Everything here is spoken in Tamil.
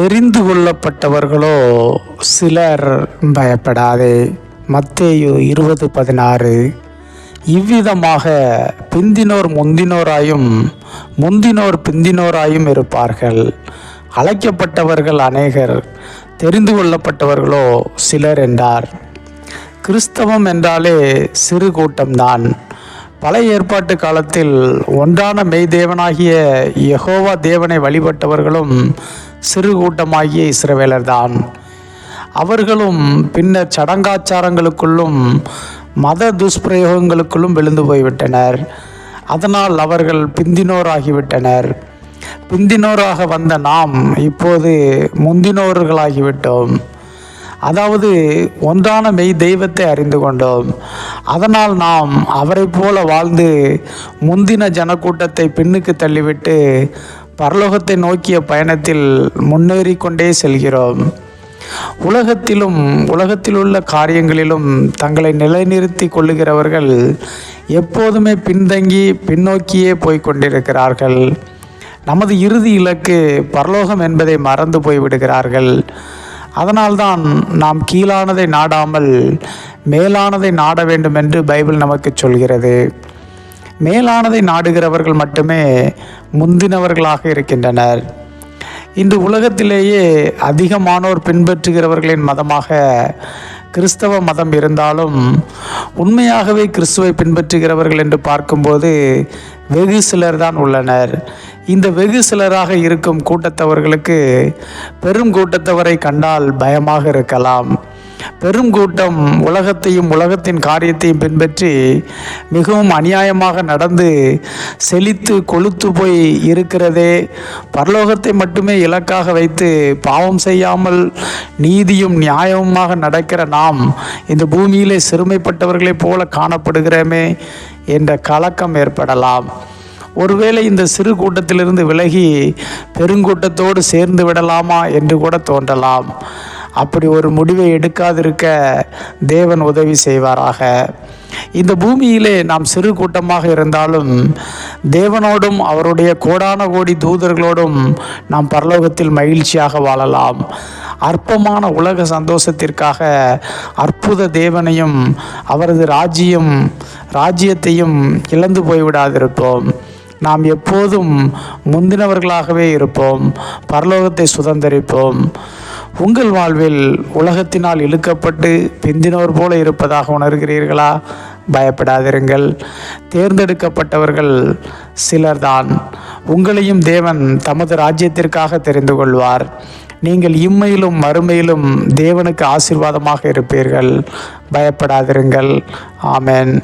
தெரிந்து கொள்ளப்பட்டவர்களோ சிலர் பயப்படாதே. மத்தேயு இருபது பதினாறு. இவ்விதமாக பிந்தினோர் முந்தினோராயும் முந்தினோர் பிந்தினோராயும் இருப்பார்கள். அழைக்கப்பட்டவர்கள் அநேகர் தெரிந்து கொள்ளப்பட்டவர்களோ சிலர் என்றார். கிறிஸ்தவம் என்றாலே சிறு கூட்டம்தான். பழைய ஏற்பாட்டு காலத்தில் ஒன்றான மெய்தேவனாகிய யகோவா தேவனை வழிபட்டவர்களும் சிறு கூட்டமாகிய இஸ்ரவேலர்தான். அவர்களும் பின்னர் சடங்காச்சாரங்களுக்குள்ளும் மத துஷ்பிரயோகங்களுக்குள்ளும் விழுந்து போய்விட்டனர். அதனால் அவர்கள் பிந்தினோராகிவிட்டனர். பிந்தினோராக வந்த நாம் இப்போது முந்தினோர்களாகிவிட்டோம். அதாவது ஒன்றான மெய் தெய்வத்தை அறிந்து கொண்டோம். அதனால் நாம் அவரை போல வாழ்ந்து முந்தின ஜனக்கூட்டத்தை பின்னுக்கு தள்ளிவிட்டு பரலோகத்தை நோக்கிய பயணத்தில் முன்னேறி கொண்டே செல்கிறோம். உலகத்திலும் உலகத்தில் உள்ள காரியங்களிலும் தங்களை நிலைநிறுத்தி கொள்ளுகிறவர்கள் எப்போதுமே பின்தங்கி பின்னோக்கியே போய்கொண்டிருக்கிறார்கள் நமது இறுதி இலக்கு பரலோகம் என்பதை மறந்து போய்விடுகிறார்கள் அதனால்தான் நாம் கீழானதை நாடாமல் மேலானதை நாட வேண்டும் என்று பைபிள் நமக்கு சொல்கிறது. மேலானதை நாடுகிறவர்கள் மட்டுமே முந்தினவர்களாக இருக்கின்றனர். இன்று உலகத்திலேயே அதிகமானோர் பின்பற்றுகிறவர்களின் மதமாக கிறிஸ்தவ மதம் இருந்தாலும் உண்மையாகவே கிறிஸ்துவை பின்பற்றுகிறவர்கள் என்று பார்க்கும்போது வெகு சிலர் தான் உள்ளனர். இந்த வெகு சிலராக இருக்கும் கூட்டத்தவர்களுக்கு பெரும் கூட்டத்தவரை கண்டால் பயமாக இருக்கலாம். பெரும் கூட்டம் உலகத்தையும் உலகத்தின் காரியத்தையும் பின்பற்றி மிகவும் அநியாயமாக நடந்து செழித்து கொளுத்து போய் இருக்கிறதே. பரலோகத்தை மட்டுமே இலக்காக வைத்து பாவம் செய்யாமல் நீதியும் நியாயமுமாக நடக்கிற நாம் இந்த பூமியிலே சிறுமைப்பட்டவர்களைப் போல காணப்படுகிறோமே என்ற கலக்கம் ஏற்படலாம். ஒருவேளை இந்த சிறு கூட்டத்திலிருந்து விலகி பெருங்கூட்டத்தோடு சேர்ந்து விடலாமா என்று கூட தோன்றலாம். அப்படி ஒரு முடிவை எடுக்காதிருக்க தேவன் உதவி செய்வாராக. இந்த பூமியிலே நாம் சிறு கூட்டமாக இருந்தாலும் தேவனோடும் அவருடைய கோடான கோடி தூதர்களோடும் நாம் பரலோகத்தில் மகிழ்ச்சியாக வாழலாம். அற்பமான உலக சந்தோஷத்திற்காக அற்புத தேவனையும் அவரது ராஜ்யம் ராஜ்யத்தையும் இழந்து போய்விடாதிருப்போம். நாம் எப்போதும் முந்தினவர்களாகவே இருப்போம். பரலோகத்தை சுதந்திரிப்போம். உங்கள் வாழ்வில் உலகத்தினால் இழுக்கப்பட்டு பிந்தினோர் போல இருப்பதாக உணர்கிறீர்களா? பயப்படாதிருங்கள். தேர்ந்தெடுக்கப்பட்டவர்கள் சிலர்தான். உங்களையும் தேவன் தமது ராஜ்யத்திற்காக தெரிந்து கொள்வார். நீங்கள் இம்மையிலும் மறுமையிலும் தேவனுக்கு ஆசீர்வாதமாக இருப்பீர்கள். பயப்படாதிருங்கள். ஆமென்.